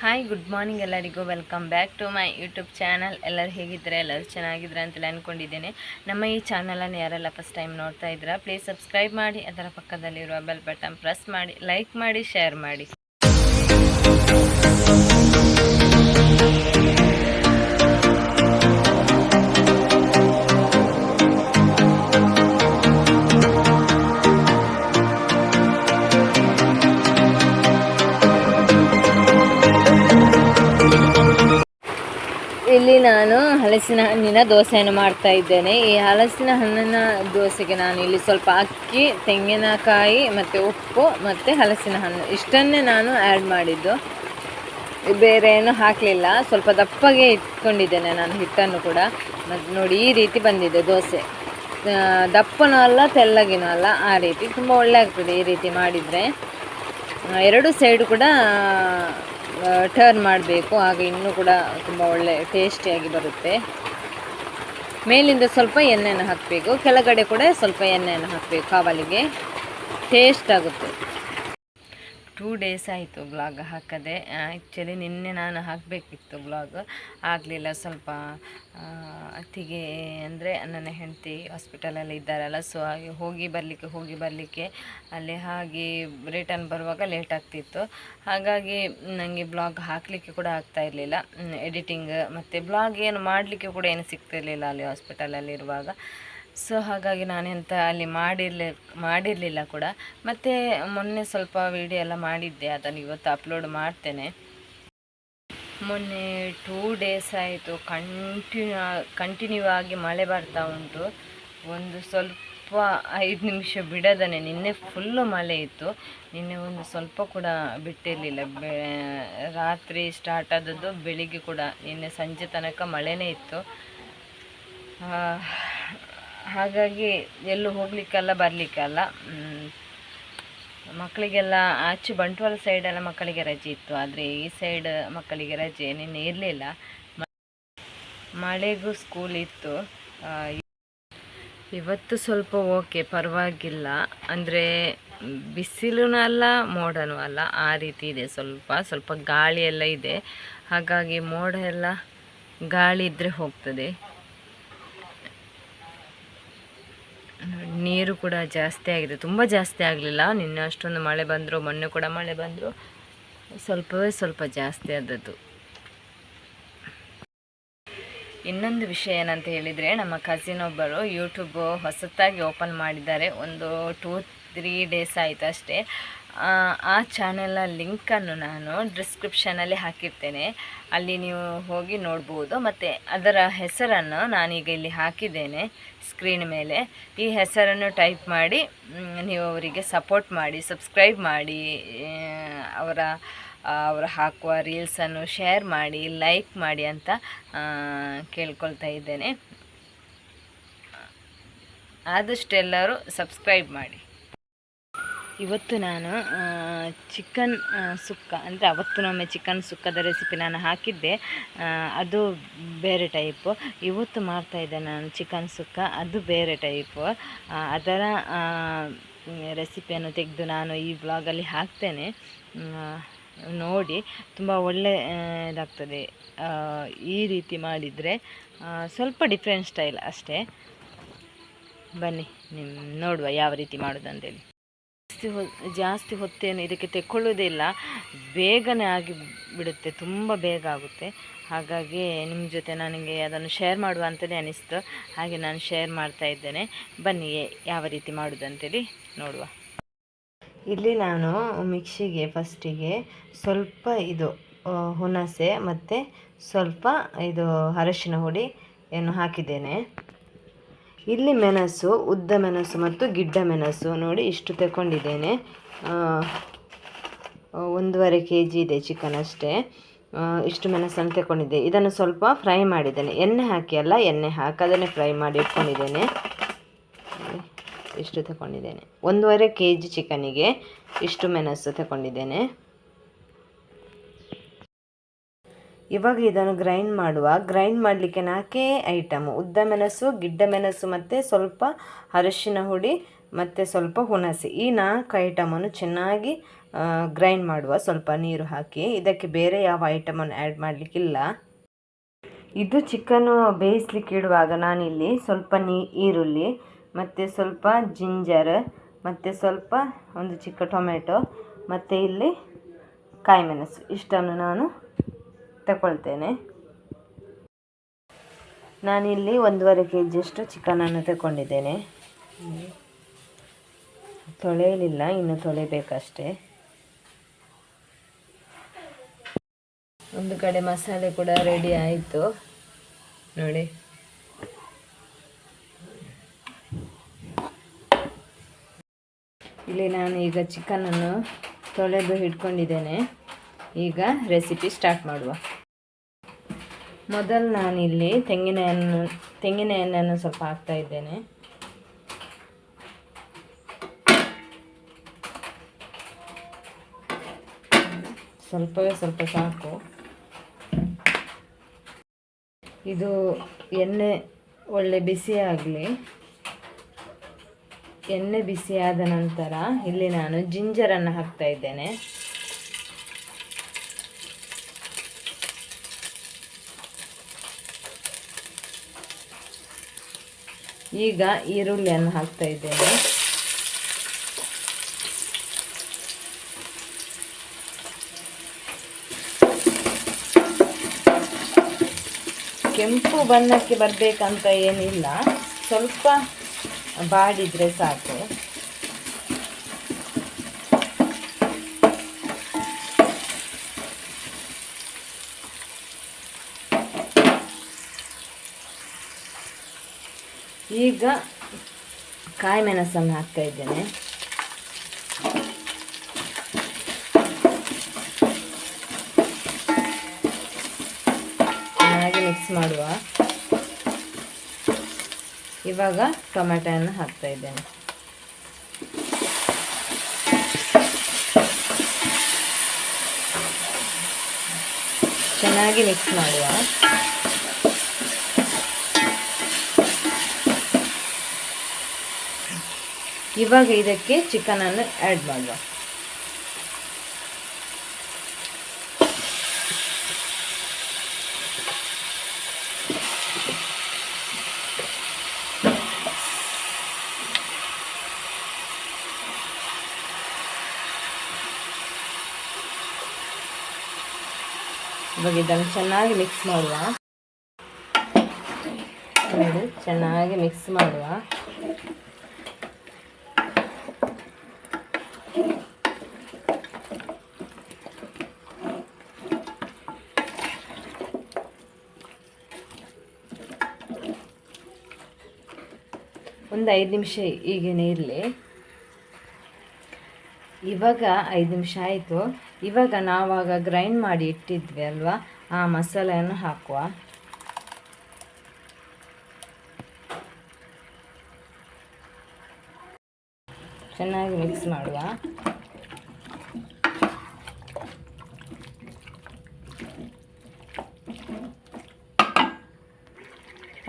Hi good morning ಎಲ್ಲರಿಗೂ. Welcome back to my YouTube channel ಎಲ್ಲರೂ ಹೇಗಿದ್ದಾರೆ? ಎಲ್ಲರೂ ಚೆನ್ನಾಗಿದ್ದಾರೆ ಅಂತೆಲ್ಲ ಅಂದ್ಕೊಂಡಿದ್ದೇನೆ ನಮ್ಮ ಈ ಚಾನಲನ್ನು ಯಾರೆಲ್ಲ ಫಸ್ಟ್ ಟೈಮ್ ನೋಡ್ತಾ ಇದ್ದೀರಾ ಪ್ಲೀಸ್ ಸಬ್ಸ್ಕ್ರೈಬ್ ಮಾಡಿ, ಅದರ ಪಕ್ಕದಲ್ಲಿರುವ ಬೆಲ್ ಬಟನ್ ಪ್ರೆಸ್ ಮಾಡಿ ಲೈಕ್ ಮಾಡಿ ಶೇರ್ ಮಾಡಿ. ಇಲ್ಲಿ ನಾನು ಹಲಸಿನ ಹಣ್ಣಿನ ದೋಸೆಯನ್ನು ಮಾಡ್ತಾ ಇದ್ದೇನೆ. ಈ ಹಲಸಿನ ಹಣ್ಣಿನ ದೋಸೆಗೆ ನಾನು ಇಲ್ಲಿ ಸ್ವಲ್ಪ ಅಕ್ಕಿ, ತೆಂಗಿನಕಾಯಿ ಮತ್ತು ಉಪ್ಪು ಮತ್ತು ಹಲಸಿನ ಹಣ್ಣು ಇಷ್ಟನ್ನೇ ನಾನು ಆ್ಯಡ್ ಮಾಡಿದ್ದು. ಬೇರೆ ಏನು ಹಾಕಲಿಲ್ಲ. ಸ್ವಲ್ಪ ದಪ್ಪಗೆ ಇಟ್ಕೊಂಡಿದ್ದೇನೆ ನಾನು ಹಿಟ್ಟನ್ನು ಕೂಡ. ಮತ್ತು ನೋಡಿ ಈ ರೀತಿ ಬಂದಿದೆ ದೋಸೆ. ದಪ್ಪನೂ ಅಲ್ಲ, ತೆಳ್ಳಗಿನೂ ಅಲ್ಲ. ಆ ರೀತಿ ತುಂಬ ಒಳ್ಳೆ ಆಗ್ತದೆ ಈ ರೀತಿ ಮಾಡಿದರೆ. ಎರಡು ಸೈಡು ಕೂಡ ಟರ್ನ್ ಮಾಡಬೇಕು, ಆಗ ಇನ್ನೂ ಕೂಡ ತುಂಬ ಒಳ್ಳೆ ಟೇಸ್ಟಿಯಾಗಿ ಬರುತ್ತೆ. ಮೇಲಿಂದ ಸ್ವಲ್ಪ ಎಣ್ಣೆಯನ್ನು ಹಾಕಬೇಕು, ಕೆಳಗಡೆ ಕೂಡ ಸ್ವಲ್ಪ ಎಣ್ಣೆಯನ್ನು ಹಾಕಬೇಕು, ಕಾವಲಿಗೆ. ಟೇಸ್ಟ್ ಆಗುತ್ತೆ. ಟೂ ಡೇಸ್ ಆಯಿತು ಬ್ಲಾಗ್ ಹಾಕದೆ. ಆ್ಯಕ್ಚುಲಿ ನಿನ್ನೆ ನಾನು ಹಾಕಬೇಕಿತ್ತು ಬ್ಲಾಗ್ ಆಗಲಿಲ್ಲ ಸ್ವಲ್ಪ ಅತ್ತಿಗೆ ಅಂದರೆ ನನ್ನ ಹೆಂಡತಿ ಹಾಸ್ಪಿಟಲಲ್ಲಿ ಇದ್ದಾರಲ್ಲ ಸೊ ಹಾಗೆ ಹೋಗಿ ಬರಲಿಕ್ಕೆ ಹೋಗಿ ಬರಲಿಕ್ಕೆ ಅಲ್ಲಿ ಹಾಗೆ ರಿಟರ್ನ್ ಬರುವಾಗ ಲೇಟ್ ಆಗ್ತಿತ್ತು. ಹಾಗಾಗಿ ನನಗೆ ಬ್ಲಾಗ್ ಹಾಕಲಿಕ್ಕೆ ಕೂಡ ಆಗ್ತಾ ಇರಲಿಲ್ಲ. ಎಡಿಟಿಂಗ್ ಮತ್ತು ಬ್ಲಾಗ್ ಏನು ಮಾಡಲಿಕ್ಕೆ ಕೂಡ ಏನು ಸಿಗ್ತಿರಲಿಲ್ಲ ಅಲ್ಲಿ ಹಾಸ್ಪಿಟಲಲ್ಲಿ ಇರುವಾಗ. ಸೊ ಹಾಗಾಗಿ ನಾನೆಂತ ಅಲ್ಲಿ ಮಾಡಿರಲಿ, ಮಾಡಿರಲಿಲ್ಲ ಕೂಡ. ಮತ್ತು ಮೊನ್ನೆ ಸ್ವಲ್ಪ ವಿಡಿಯೋ ಎಲ್ಲ ಮಾಡಿದ್ದೆ, ಅದನ್ನು ಇವತ್ತು ಅಪ್ಲೋಡ್ ಮಾಡ್ತೇನೆ. ಮೊನ್ನೆ ಟೂ ಡೇಸ್ ಆಯಿತು ಕಂಟಿನ್ಯೂ ಕಂಟಿನ್ಯೂ ಆಗಿ ಮಳೆ ಬರ್ತಾ ಉಂಟು. ಒಂದು ಸ್ವಲ್ಪ ಐದು ನಿಮಿಷ ಬಿಡದನೆ, ನಿನ್ನೆ ಫುಲ್ಲು ಮಳೆ ಇತ್ತು. ನಿನ್ನೆ ಒಂದು ಸ್ವಲ್ಪ ಕೂಡ ಬಿಟ್ಟಿರಲಿಲ್ಲ. ರಾತ್ರಿ ಸ್ಟಾರ್ಟ್ ಆದದ್ದು ಬೆಳಿಗ್ಗೆ ಕೂಡ, ನಿನ್ನೆ ಸಂಜೆ ತನಕ ಮಳೆನೇ ಇತ್ತು. ಹಾಗಾಗಿ ಎಲ್ಲೂ ಹೋಗಲಿಕ್ಕಲ್ಲ, ಬರಲಿಕ್ಕಲ್ಲ. ಮಕ್ಕಳಿಗೆಲ್ಲ ಆಚೆ ಬಂಟ್ವಾಳ ಸೈಡೆಲ್ಲ ಮಕ್ಕಳಿಗೆ ರಜೆ ಇತ್ತು. ಆದರೆ ಈ ಸೈಡ್ ಮಕ್ಕಳಿಗೆ ರಜೆ ನಿನ್ನೆ ಇರಲಿಲ್ಲ. ಮಳೆಗೂ ಸ್ಕೂಲ್ ಇತ್ತು. ಇವತ್ತು ಸ್ವಲ್ಪ ಓಕೆ ಪರವಾಗಿಲ್ಲ. ಅಂದರೆ ಬಿಸಿಲೂ ಅಲ್ಲ, ಮೋಡನೂ ಅಲ್ಲ. ಆ ರೀತಿ ಇದೆ. ಸ್ವಲ್ಪ ಸ್ವಲ್ಪ ಗಾಳಿ ಎಲ್ಲ ಇದೆ. ಹಾಗಾಗಿ ಮೋಡ ಎಲ್ಲ ಗಾಳಿ ಇದ್ದರೆ ಹೋಗ್ತದೆ. ನೀರು ಕೂಡ ಜಾಸ್ತಿ ಆಗಿದೆ. ತುಂಬ ಜಾಸ್ತಿ ಆಗಲಿಲ್ಲ. ನಿನ್ನೆ ಅಷ್ಟೊಂದು ಮಳೆ ಬಂದರು, ಮೊನ್ನೆ ಕೂಡ ಮಳೆ ಬಂದರು. ಸ್ವಲ್ಪವೇ ಸ್ವಲ್ಪ ಜಾಸ್ತಿ ಆದದ್ದು. ಇನ್ನೊಂದು ವಿಷಯ ಏನಂತ ಹೇಳಿದರೆ, ನಮ್ಮ ಕಸಿನ್ ಒಬ್ಬರು ಯೂಟ್ಯೂಬ್ ಹೊಸತಾಗಿ ಓಪನ್ ಮಾಡಿದ್ದಾರೆ. ಒಂದು ಟೂ ತ್ರೀ ಡೇಸ್ ಆಯಿತು ಅಷ್ಟೇ ಆ, ಚಾನೆಲ್ನ ಲಿಂಕನ್ನು ನಾನು ಡಿಸ್ಕ್ರಿಪ್ಷನಲ್ಲಿ ಹಾಕಿರ್ತೇನೆ. ಅಲ್ಲಿ ನೀವು ಹೋಗಿ ನೋಡ್ಬೋದು. ಮತ್ತು ಅದರ ಹೆಸರನ್ನು ನಾನೀಗ ಇಲ್ಲಿ ಹಾಕಿದ್ದೇನೆ ಸ್ಕ್ರೀನ್ ಮೇಲೆ. ಈ ಹೆಸರನ್ನು ಟೈಪ್ ಮಾಡಿ ನೀವು ಅವರಿಗೆ ಸಪೋರ್ಟ್ ಮಾಡಿ ಸಬ್ಸ್ಕ್ರೈಬ್ ಮಾಡಿ ಅವರ ಅವರು ಹಾಕುವ ರೀಲ್ಸನ್ನು ಶೇರ್ ಮಾಡಿ ಲೈಕ್ ಮಾಡಿ ಅಂತ ಕೇಳ್ಕೊಳ್ತಾ ಇದ್ದೇನೆ. ಆದಷ್ಟೆಲ್ಲರೂ ಸಬ್ಸ್ಕ್ರೈಬ್ ಮಾಡಿ. ಇವತ್ತು ನಾನು ಚಿಕನ್ ಸುಕ್ಕ, ಅಂದರೆ ಅವತ್ತಿನೊಮ್ಮೆ ಚಿಕನ್ ಸುಕ್ಕದ ರೆಸಿಪಿ ನಾನು ಹಾಕಿದ್ದೆ. ಅದು ಬೇರೆ ಟೈಪು ಇವತ್ತು ಮಾಡ್ತಾಯಿದ್ದೆ ನಾನು ಚಿಕನ್ ಸುಕ್ಕ, ಅದು ಬೇರೆ ಟೈಪು ಅದರ ರೆಸಿಪಿಯನ್ನು ತೆಗೆದು ನಾನು ಈ ಬ್ಲಾಗಲ್ಲಿ ಹಾಕ್ತೇನೆ. ನೋಡಿ, ತುಂಬ ಒಳ್ಳೆಯದಾಗ್ತದೆ ಈ ರೀತಿ ಮಾಡಿದರೆ ಸ್ವಲ್ಪ ಡಿಫ್ರೆಂಟ್ ಸ್ಟೈಲ್ ಅಷ್ಟೇ. ಬನ್ನಿ ನಿಮ್ಮ ನೋಡುವ ಯಾವ ರೀತಿ ಮಾಡೋದಂತೇಳಿ. ಜಾಸ್ತಿ ಹೊ, ಜಾಸ್ತಿ ಹೊತ್ತೇನು ಇದಕ್ಕೆ ತೆಕ್ಕೊಳ್ಳೋದಿಲ್ಲ ಬೇಗನೆ ಆಗಿ ಬಿಡುತ್ತೆ ತುಂಬ ಬೇಗ ಆಗುತ್ತೆ. ಹಾಗಾಗಿ ನಿಮ್ಮ ಜೊತೆ ನನಗೆ ಅದನ್ನು ಶೇರ್ ಮಾಡುವ ಅಂತಲೇ ಅನಿಸ್ತು. ಹಾಗೆ ನಾನು ಶೇರ್ ಮಾಡ್ತಾ ಇದ್ದೇನೆ. ಬನ್ನಿ ಯಾವ ರೀತಿ ಮಾಡೋದಂತೇಳಿ ನೋಡುವ. ಇಲ್ಲಿ ನಾನು ಮಿಕ್ಸಿಗೆ, ಫಸ್ಟಿಗೆ ಸ್ವಲ್ಪ ಇದು ಹುಣಸೆ ಮತ್ತು ಸ್ವಲ್ಪ ಇದು ಅರಶಿನ ಹುಡಿ ಏನು ಹಾಕಿದ್ದೇನೆ. ಇಲ್ಲಿ ಮೆಣಸು, ಉದ್ದ ಮೆಣಸು ಮತ್ತು ಗಿಡ್ಡ ಮೆಣಸು ನೋಡಿ ಇಷ್ಟು ತಗೊಂಡಿದ್ದೇನೆ ಒಂದೂವರೆ ಕೆ ಜಿ ಇದೆ ಚಿಕನ್ ಅಷ್ಟೇ. ಇಷ್ಟು ಮೆಣಸನ್ನು ತಗೊಂಡಿದ್ದೆ ಇದನ್ನು ಸ್ವಲ್ಪ ಫ್ರೈ ಮಾಡಿದ್ದೇನೆ. ಎಣ್ಣೆ ಹಾಕಿ ಅಲ್ಲ, ಎಣ್ಣೆ ಹಾಕದೇ ಫ್ರೈ ಮಾಡಿ ಇಟ್ಕೊಂಡಿದ್ದೇನೆ. ಇಷ್ಟು ತಗೊಂಡಿದ್ದೇನೆ ಒಂದೂವರೆ ಕೆ ಜಿ ಚಿಕನಿಗೆ ಇಷ್ಟು ಮೆಣಸು ತಗೊಂಡಿದ್ದೇನೆ ಇವಾಗ ಇದನ್ನು ಗ್ರೈಂಡ್ ಮಾಡುವ ಗ್ರೈಂಡ್ ಮಾಡಲಿಕ್ಕೆ ನಾಲ್ಕೇ ಐಟಮು ಉದ್ದ ಮೆಣಸು, ಗಿಡ್ಡ ಮೆಣಸು ಮತ್ತು ಸ್ವಲ್ಪ ಅರಶಿನ ಹುಡಿ ಮತ್ತು ಸ್ವಲ್ಪ ಹುಣಸೆ. ಈ ನಾಲ್ಕು ಐಟಮನ್ನು ಚೆನ್ನಾಗಿ ಗ್ರೈಂಡ್ ಮಾಡುವ ಸ್ವಲ್ಪ ನೀರು ಹಾಕಿ. ಇದಕ್ಕೆ ಬೇರೆ ಯಾವ ಐಟಮನ್ನು ಆ್ಯಡ್ ಮಾಡಲಿಕ್ಕಿಲ್ಲ. ಇದು ಚಿಕನ್ನು ಬೇಯಿಸ್ಲಿಕ್ಕೆ ಇಡುವಾಗ ನಾನಿಲ್ಲಿ ಸ್ವಲ್ಪ ನೀ, ಈರುಳ್ಳಿ ಮತ್ತು ಸ್ವಲ್ಪ ಜಿಂಜರ್ ಮತ್ತು ಸ್ವಲ್ಪ ಒಂದು ಚಿಕ್ಕ ಟೊಮೆಟೊ ಮತ್ತು ಇಲ್ಲಿ ಕಾಯಿ ಮೆಣಸು ಇಷ್ಟನ್ನು ನಾನು ತಗೊಳ್ತೇನೆ. ನಾನಿಲ್ಲಿ ಒಂದೂವರೆ ಕೆ ಜಿಯಷ್ಟು ಚಿಕನನ್ನು ತಗೊಂಡಿದ್ದೇನೆ. ತೊಳೆಯಲಿಲ್ಲ, ಇನ್ನು ತೊಳೆಯಬೇಕಷ್ಟೇ. ಒಂದು ಕಡೆ ಮಸಾಲೆ ಕೂಡ ರೆಡಿ ಆಯಿತು. ನೋಡಿ. ಇಲ್ಲಿ ನಾನು ಈಗ ಚಿಕನನ್ನು ತೊಳೆದು ಇಟ್ಕೊಂಡಿದ್ದೇನೆ ಈಗ ರೆಸಿಪಿ ಸ್ಟಾರ್ಟ್ ಮಾಡುವ. ಮೊದಲು ನಾನಿಲ್ಲಿ ತೆಂಗಿನ ಎಣ್ಣೆ ತೆಂಗಿನ ಎಣ್ಣೆಯನ್ನು ಸ್ವಲ್ಪ ಹಾಕ್ತಾ ಇದ್ದೇನೆ. ಸ್ವಲ್ಪವೇ ಸ್ವಲ್ಪ ಸಾಕು. ಇದು ಎಣ್ಣೆ ಒಳ್ಳೆ ಬಿಸಿ ಆಗಲಿ. ಎಣ್ಣೆ ಬಿಸಿಯಾದ ನಂತರ ಇಲ್ಲಿ ನಾನು ಜಿಂಜರನ್ನು ಹಾಕ್ತಾ ಇದ್ದೇನೆ. ಈಗ ಈರುಳ್ಳಿಯನ್ನು ಹಾಕ್ತಾ ಇದ್ದೇನೆ. ಕೆಂಪು ಬಣ್ಣಕ್ಕೆ ಬರಬೇಕಂತ ಏನಿಲ್ಲ. ಸ್ವಲ್ಪ ಬಾಡಿದರೆ ಸಾಕು. ಈಗ ಕಾಯಿ ಮೆಣಸನ್ನು ಹಾಕ್ತಾ ಇದ್ದೇನೆ. ಚೆನ್ನಾಗಿ ಮಿಕ್ಸ್ ಮಾಡುವ. ಇವಾಗ ಟೊಮೆಟೊಯನ್ನು ಹಾಕ್ತಾ ಇದ್ದೇನೆ. ಚೆನ್ನಾಗಿ ಮಿಕ್ಸ್ ಮಾಡುವ. ಇವಾಗ ಇದಕ್ಕೆ ಚಿಕನನ್ನು ಆ್ಯಡ್ ಮಾಡುವ. ಇವಾಗ ಇದನ್ನು ಚೆನ್ನಾಗಿ ಮಿಕ್ಸ್ ಮಾಡುವ. ಚೆನ್ನಾಗಿ ಮಿಕ್ಸ್ ಮಾಡುವ. ಒಂದು ಐದು ನಿಮಿಷ ಹೀಗೇನೆ ಇರಲಿ. ಇವಾಗ ಐದು ನಿಮಿಷ ಆಯಿತು. ಇವಾಗ ನಾವಾಗ ಗ್ರೈಂಡ್ ಮಾಡಿ ಇಟ್ಟಿದ್ವಿ ಅಲ್ವಾ? ಆ ಮಸಾಲೆಯನ್ನು ಹಾಕುವ. ಚೆನ್ನಾಗಿ ಮಿಕ್ಸ್ ಮಾಡುವ.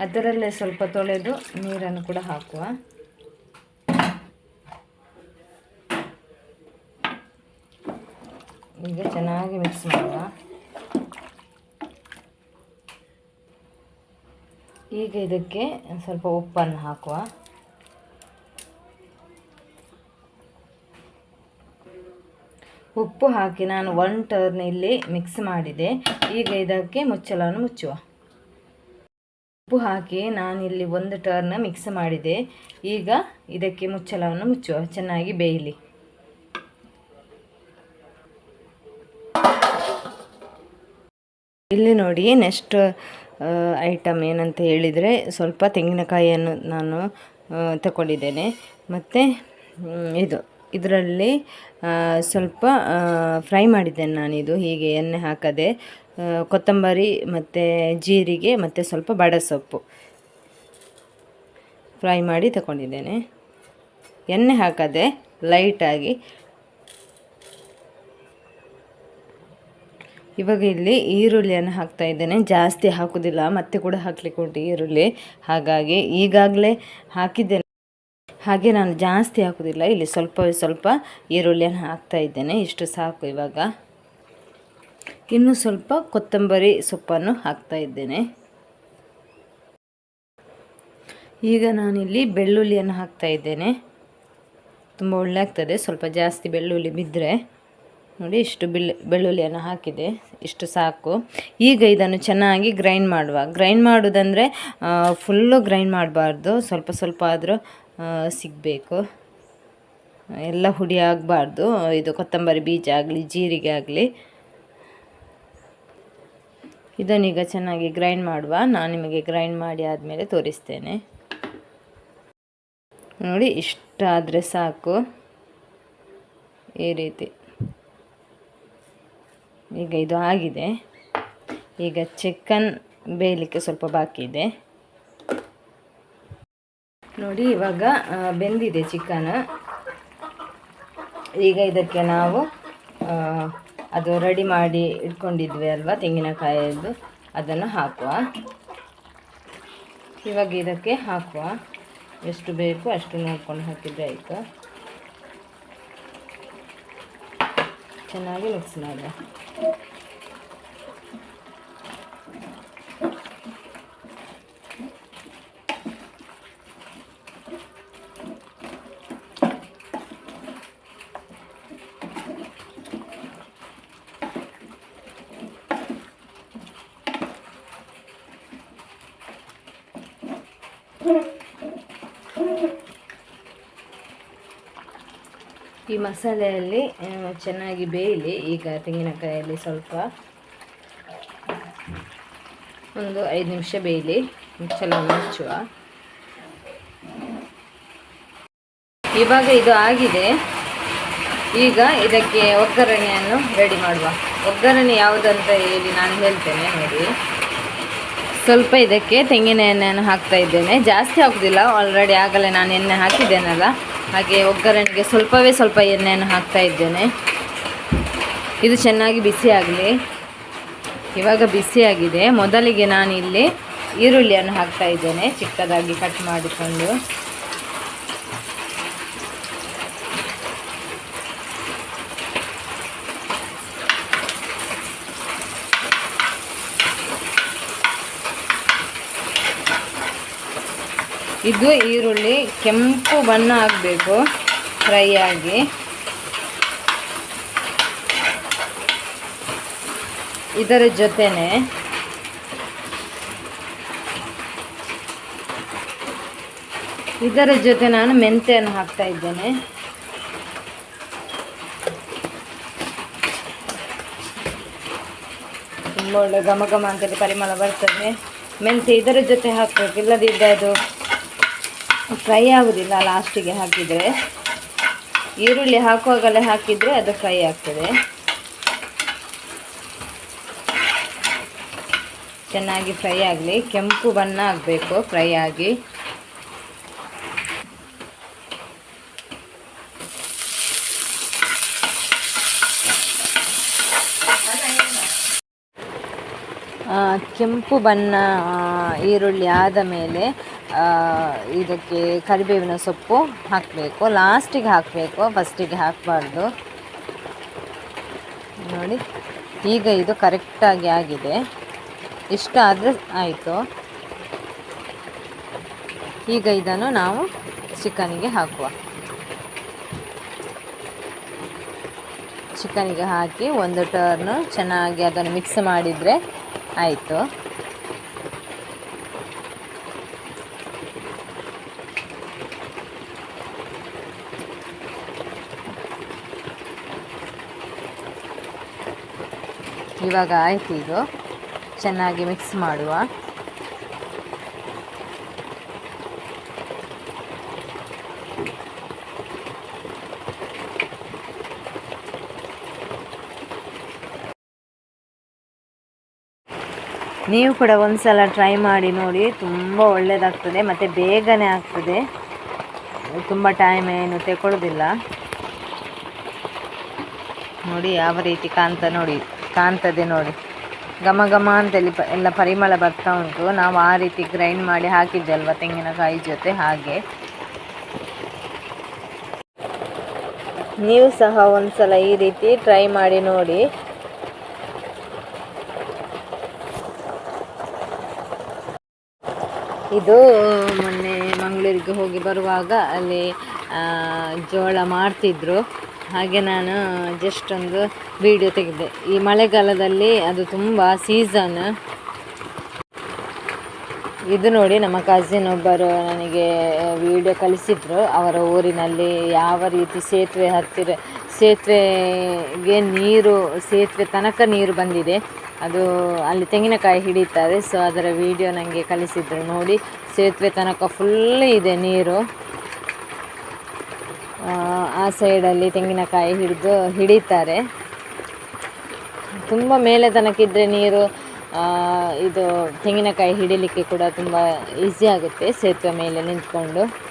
ಅದರಲ್ಲೇ ಸ್ವಲ್ಪ ತೊಳೆದು ನೀರನ್ನು ಕೂಡ ಹಾಕುವ. ಈಗ ಚೆನ್ನಾಗಿ ಮಿಕ್ಸ್ ಮಾಡುವ. ಈಗ ಇದಕ್ಕೆ ಸ್ವಲ್ಪ ಉಪ್ಪನ್ನು ಹಾಕುವ. ಉಪ್ಪು ಹಾಕಿ ನಾನು ಒನ್ ಟರ್ನ್ ಇಲ್ಲಿ ಮಿಕ್ಸ್ ಮಾಡಿದೆ. ಈಗ ಇದಕ್ಕೆ ಮುಚ್ಚಳವನ್ನು ಮುಚ್ಚುವ. ಉಪ್ಪು ಹಾಕಿ ನಾನಿಲ್ಲಿ ಒಂದು ಟರ್ನ ಮಿಕ್ಸ್ ಮಾಡಿದೆ. ಈಗ ಇದಕ್ಕೆ ಮುಚ್ಚಳವನ್ನು ಮುಚ್ಚುವ. ಚೆನ್ನಾಗಿ ಬೇಯಲಿ. ಇಲ್ಲಿ ನೋಡಿ ನೆಕ್ಸ್ಟ್ ಐಟಮ್ ಏನಂತ ಹೇಳಿದರೆ ಸ್ವಲ್ಪ ತೆಂಗಿನಕಾಯಿಯನ್ನು ನಾನು ತಗೊಂಡಿದ್ದೇನೆ ಮತ್ತು ಇದು. ಇದರಲ್ಲಿ ಸ್ವಲ್ಪ ಫ್ರೈ ಮಾಡಿದ್ದೇನೆ ನಾನಿದು ಹೀಗೆ ಎಣ್ಣೆ ಹಾಕದೆ. ಕೊತ್ತಂಬರಿ ಮತ್ತು ಜೀರಿಗೆ ಮತ್ತು ಸ್ವಲ್ಪ ಬಡಸೊಪ್ಪು ಫ್ರೈ ಮಾಡಿ ತಗೊಂಡಿದ್ದೇನೆ ಎಣ್ಣೆ ಹಾಕದೆ ಲೈಟಾಗಿ ಇವಾಗ ಇಲ್ಲಿ ಈರುಳ್ಳಿಯನ್ನು ಹಾಕ್ತಾ ಇದ್ದೇನೆ. ಜಾಸ್ತಿ ಹಾಕೋದಿಲ್ಲ, ಮತ್ತೆ ಕೂಡ ಹಾಕ್ಲಿಕ್ಕೆ ಉಂಟು ಈರುಳ್ಳಿ. ಹಾಗಾಗಿ ಈಗಾಗಲೇ ಹಾಕಿದ್ದೇನೆ. ಹಾಗೆ ನಾನು ಜಾಸ್ತಿ ಹಾಕೋದಿಲ್ಲ. ಇಲ್ಲಿ ಸ್ವಲ್ಪ ಸ್ವಲ್ಪ ಈರುಳ್ಳಿಯನ್ನು ಹಾಕ್ತಾ ಇದ್ದೇನೆ. ಇಷ್ಟು ಸಾಕು ಇವಾಗ. ಇನ್ನು ಸ್ವಲ್ಪ ಕೊತ್ತಂಬರಿ ಸೊಪ್ಪನ್ನು ಹಾಕ್ತಾ ಇದ್ದೇನೆ. ಈಗ ನಾನಿಲ್ಲಿ ಬೆಳ್ಳುಳ್ಳಿಯನ್ನು ಹಾಕ್ತಾ ಇದ್ದೇನೆ. ತುಂಬ ಒಳ್ಳೆ ಆಗ್ತದೆ ಸ್ವಲ್ಪ ಜಾಸ್ತಿ ಬೆಳ್ಳುಳ್ಳಿ ಬಿದ್ದರೆ ನೋಡಿ, ಇಷ್ಟು ಬೆಳ್ಳು ಬೆಳ್ಳುಳ್ಳಿಯನ್ನು ಹಾಕಿದೆ. ಇಷ್ಟು ಸಾಕು. ಈಗ ಇದನ್ನು ಚೆನ್ನಾಗಿ ಗ್ರೈಂಡ್ ಮಾಡುವ. ಗ್ರೈಂಡ್ ಮಾಡೋದಂದರೆ ಫುಲ್ಲು ಗ್ರೈಂಡ್ ಮಾಡಬಾರ್ದು. ಸ್ವಲ್ಪ ಸ್ವಲ್ಪ ಆದರೂ ಸಿಗಬೇಕು. ಎಲ್ಲ ಹುಡಿ ಆಗಬಾರ್ದು. ಇದು ಕೊತ್ತಂಬರಿ ಬೀಜ ಆಗಲಿ, ಜೀರಿಗೆ ಆಗಲಿ. ಇದನ್ನೀಗ ಚೆನ್ನಾಗಿ ಗ್ರೈಂಡ್ ಮಾಡುವ. ನಾನು ನಿಮಗೆ ಗ್ರೈಂಡ್ ಮಾಡಿ ಆದಮೇಲೆ ತೋರಿಸ್ತೇನೆ. ನೋಡಿ, ಇಷ್ಟಾದರೆ ಸಾಕು. ಈ ರೀತಿ. ಈಗ ಇದು ಆಗಿದೆ. ಈಗ ಚಿಕನ್ ಬೇಯಲಿಕ್ಕೆ ಸ್ವಲ್ಪ ಬಾಕಿ ಇದೆ ನೋಡಿ, ಇವಾಗ ಬೆಂದಿದೆ ಚಿಕನ್. ಈಗ ಇದಕ್ಕೆ ನಾವು ಅದು ರೆಡಿ ಮಾಡಿ ಇಟ್ಕೊಂಡಿದ್ವಿ ಅಲ್ವಾ ತೆಂಗಿನಕಾಯಿಯದ್ದು ಅದನ್ನು ಹಾಕುವ. ಇವಾಗ ಇದಕ್ಕೆ ಹಾಕುವ. ಎಷ್ಟು ಬೇಕು ಅಷ್ಟು ನೋಡ್ಕೊಂಡು ಹಾಕಿದರೆ ಆಯಿತು. ಚೆನ್ನಾಗಿ ಮಿಕ್ಸ್ ಮಾಡುವ. ಈ ಮಸಾಲೆಯಲ್ಲಿ ಚೆನ್ನಾಗಿ ಬೇಯಲಿ, ಈಗ ತೆಂಗಿನಕಾಯಲ್ಲಿ ಸ್ವಲ್ಪ ಒಂದು ಐದು ನಿಮಿಷ ಬೇಯಲಿ ಮುಚ್ಚಲ ಮುಚ್ಚುವ. ಇವಾಗ ಇದು ಆಗಿದೆ. ಈಗ ಇದಕ್ಕೆ ಒಗ್ಗರಣೆಯನ್ನು ರೆಡಿ ಮಾಡುವ. ಒಗ್ಗರಣೆ ಯಾವುದಂತ ಹೇಳಿ ನಾನು ಹೇಳ್ತೇನೆ ನೋಡಿ. ಸ್ವಲ್ಪ ಇದಕ್ಕೆ ತೆಂಗಿನ ಎಣ್ಣೆಯನ್ನು ಹಾಕ್ತಾ ಇದ್ದೇನೆ. ಜಾಸ್ತಿ ಹಾಕೋದಿಲ್ಲ ಆಲ್ರೆಡಿ ಆಗಲೇ ನಾನು ಎಣ್ಣೆ ಹಾಕಿದ್ದೇನಲ್ಲ. ಹಾಗೆ ಒಗ್ಗರಣೆಗೆ ಸ್ವಲ್ಪವೇ ಸ್ವಲ್ಪ ಎಣ್ಣೆಯನ್ನು ಹಾಕ್ತಾ ಇದ್ದೇನೆ. ಇದು ಚೆನ್ನಾಗಿ ಬಿಸಿ ಆಗಲಿ. ಇವಾಗ ಬಿಸಿಯಾಗಿದೆ ಮೊದಲಿಗೆ ನಾನು ಇಲ್ಲಿ ಈರುಳ್ಳಿಯನ್ನು ಹಾಕ್ತಾ ಇದ್ದೇನೆ, ಚಿಕ್ಕದಾಗಿ ಕಟ್ ಮಾಡಿಕೊಂಡು. ಇದು ಈರುಳ್ಳಿ, ಕೆಂಪು ಬಣ್ಣ ಆಗಬೇಕು, ಫ್ರೈ ಆಗಿ. ಇದರ ಜೊತೆನೆ ಇದರ ಜೊತೆ ನಾನು ಮೆಂತೆಯನ್ನು ಹಾಕ್ತಾ ಇದ್ದೇನೆ. ತುಂಬ ಒಳ್ಳೆ ಘಮ ಘಮ ಅಂತೇಳಿ ಪರಿಮಳ ಬರ್ತದೆ. ಮೆಂತೆ ಇದರ ಜೊತೆ ಹಾಕಬೇಕು ಇಲ್ಲದಿದ್ದರೆ ಅದು ಫ್ರೈ ಆಗೋದಿಲ್ಲ ಲಾಸ್ಟಿಗೆ ಹಾಕಿದರೆ. ಈರುಳ್ಳಿ ಹಾಕುವಾಗಲೇ ಹಾಕಿದರೆ ಅದು ಫ್ರೈ ಆಗ್ತದೆ. ಚೆನ್ನಾಗಿ ಫ್ರೈ ಆಗಲಿ. ಕೆಂಪು ಬಣ್ಣ ಆಗಬೇಕು ಫ್ರೈ ಆಗಿ. ಕೆಂಪು ಬಣ್ಣ ಈರುಳ್ಳಿ ಆದ ಮೇಲೆ ಇದಕ್ಕೆ ಕರಿಬೇವಿನ ಸೊಪ್ಪು ಹಾಕಬೇಕು. ಲಾಸ್ಟಿಗೆ ಹಾಕಬೇಕು ಫಸ್ಟಿಗೆ ಹಾಕಬಾರ್ದು. ನೋಡಿ, ಈಗ ಇದು ಕರೆಕ್ಟಾಗಿ ಆಗಿದೆ. ಇಷ್ಟ ಆದರೆ ಆಯಿತು. ಈಗ ಇದನ್ನು ನಾವು ಚಿಕನಿಗೆ ಹಾಕುವ. ಚಿಕನಿಗೆ ಹಾಕಿ ಒಂದು ಟರ್ನು ಚೆನ್ನಾಗಿ ಅದನ್ನು ಮಿಕ್ಸ್ ಮಾಡಿದರೆ ಆಯಿತು. ಇವಾಗ ಆಯ್ತು ಇದು. ಚೆನ್ನಾಗಿ ಮಿಕ್ಸ್ ಮಾಡುವ. ನೀವು ಕೂಡ ಒಂದು ಸಲ ಟ್ರೈ ಮಾಡಿ ನೋಡಿ, ತುಂಬ ಒಳ್ಳೆಯದಾಗ್ತದೆ ಮತ್ತು ಬೇಗನೆ ಆಗ್ತದೆ. ತುಂಬ ಟೈಮ್ ಏನು ತಗೊಳ್ಳೋದಿಲ್ಲ ನೋಡಿ ಯಾವ ರೀತಿ ಕಾಣ್ತಾ ನೋಡಿ. ಕಾಣ್ತದೆ ನೋಡಿ. ಘಮ ಘಮ ಅಂತೇಳಿ ಪ ಎಲ್ಲ ಪರಿಮಳ ಬರ್ತಾ ಉಂಟು. ನಾವು ಆ ರೀತಿ ಗ್ರೈಂಡ್ ಮಾಡಿ ಹಾಕಿದ್ದೆ ಅಲ್ವಾ ತೆಂಗಿನಕಾಯಿ ಜೊತೆ ಹಾಗೆ. ನೀವು ಸಹ ಒಂದ್ಸಲ ಈ ರೀತಿ ಟ್ರೈ ಮಾಡಿ ನೋಡಿ. ಇದು ಮೊನ್ನೆ ಮಂಗಳೂರಿಗೆ ಹೋಗಿ ಬರುವಾಗ ಅಲ್ಲಿ ಜೋಳ ಮಾಡ್ತಿದ್ರು ಹಾಗೆ ನಾನು ಜಸ್ಟ್ ಒಂದು ವಿಡಿಯೋ ತೆಗೆದೆ. ಈ ಮಳೆಗಾಲದಲ್ಲಿ ಅದು ತುಂಬ ಸೀಸನ್ ಇದು ನೋಡಿ ನಮ್ಮ ಕಸಿನ್ ಒಬ್ಬರು ನನಗೆ ವಿಡಿಯೋ ಕಳಿಸಿದ್ರು. ಅವರ ಊರಿನಲ್ಲಿ ಯಾವ ರೀತಿ ಸೇತುವೆ ಹತ್ತಿರ, ಸೇತುವೆಗೆ ನೀರು, ಸೇತುವೆ ತನಕ ನೀರು ಬಂದಿದೆ. ಅದು ಅಲ್ಲಿ ತೆಂಗಿನಕಾಯಿ ಹಿಡಿತಾರೆ. ಸೊ ಅದರ ವಿಡಿಯೋ ನನಗೆ ಕಳಿಸಿದ್ರು. ನೋಡಿ, ಸೇತುವೆ ತನಕ ಫುಲ್ ಇದೆ ನೀರು. ಆ, ಸೈಡಲ್ಲಿ ತೆಂಗಿನಕಾಯಿ ಹಿಡಿದು ಹಿಡಿತಾರೆ. ತುಂಬ ಮೇಲೆ ತನಕ ನೀರು ಇದು ತೆಂಗಿನಕಾಯಿ ಹಿಡಿಲಿಕ್ಕೆ ಕೂಡ ತುಂಬ ಈಸಿ ಆಗುತ್ತೆ ಸೇತುವೆ ಮೇಲೆ ನಿಂತ್ಕೊಂಡು.